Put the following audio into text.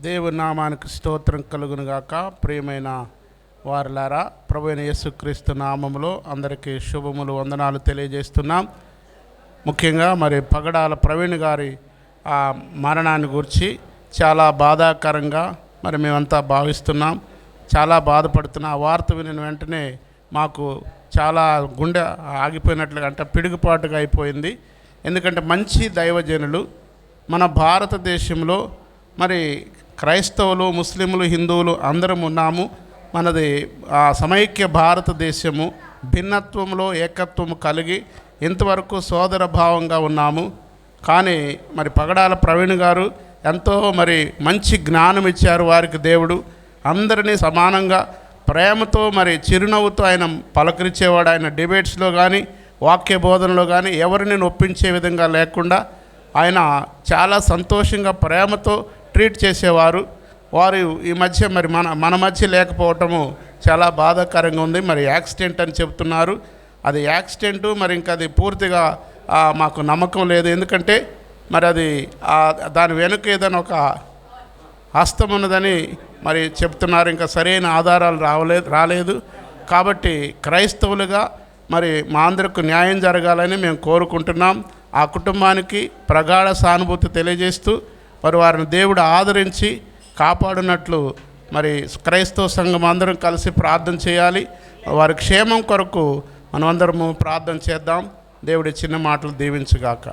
దేవుని నామానికి స్తోత్రం కలుగును గాక. ప్రియమైన వారులారా ప్రభు యేసుక్రీస్తు నామములో అందరికీ శుభములు వందనాలు తెలియజేస్తున్నాం. ముఖ్యంగా మరి పగడాల ప్రవీణ్ గారి ఆ మరణాన్ని గురించి చాలా బాధాకరంగా మరి మేమంతా భావిస్తున్నాం. చాలా బాధపడుతున్నాం ఆ వార్త విని వెంటనే మాకు చాలా గుండె ఆగిపోయినట్లుగా అంటే పిడుగుపాటుగా అయిపోయింది. ఎందుకంటే మంచి దైవజనులు మన భారతదేశంలో మరి క్రైస్తవులు ముస్లింలు హిందువులు అందరం ఉన్నాము. మనది ఆ సమైక్య భారతదేశము భిన్నత్వంలో ఏకత్వము కలిగి ఇంతవరకు సోదర భావంగా ఉన్నాము. కానీ మరి పగడాల ప్రవీణ్ గారు ఎంతో మరి మంచి జ్ఞానం ఇచ్చారు వారికి దేవుడు. అందరినీ సమానంగా ప్రేమతో మరి చిరునవ్వుతో ఆయన పలకరించేవాడు. ఆయన డిబేట్స్లో కానీ వాక్య బోధనలో కానీ ఎవరిని నొప్పించే విధంగా లేకుండా ఆయన చాలా సంతోషంగా ప్రేమతో ట్రీట్ చేసేవారు. వారు ఈ మధ్య మరి మన మన మధ్య లేకపోవటము చాలా బాధాకరంగా ఉంది. మరి యాక్సిడెంట్ అని చెప్తున్నారు. అది యాక్సిడెంటు మరి ఇంకా అది పూర్తిగా మాకు నమ్మకం లేదు. ఎందుకంటే మరి అది దాని వెనుక ఏదైనా ఒక హస్తం ఉన్నదని మరి చెప్తున్నారు. ఇంకా సరైన ఆధారాలు రావలేదు రాలేదు. కాబట్టి క్రైస్తవులుగా మరి మా అందరికి న్యాయం జరగాలని మేము కోరుకుంటున్నాం. ఆ కుటుంబానికి ప్రగాఢ సానుభూతి తెలియజేస్తూ మరి వారిని దేవుడు ఆదరించి కాపాడినట్లు మరి క్రైస్తవ సంఘం అందరం కలిసి ప్రార్థన చేయాలి. వారి క్షేమం కొరకు మనమందరము ప్రార్థన చేద్దాం. దేవుడి చిన్న మాటలు దీవించుగాక.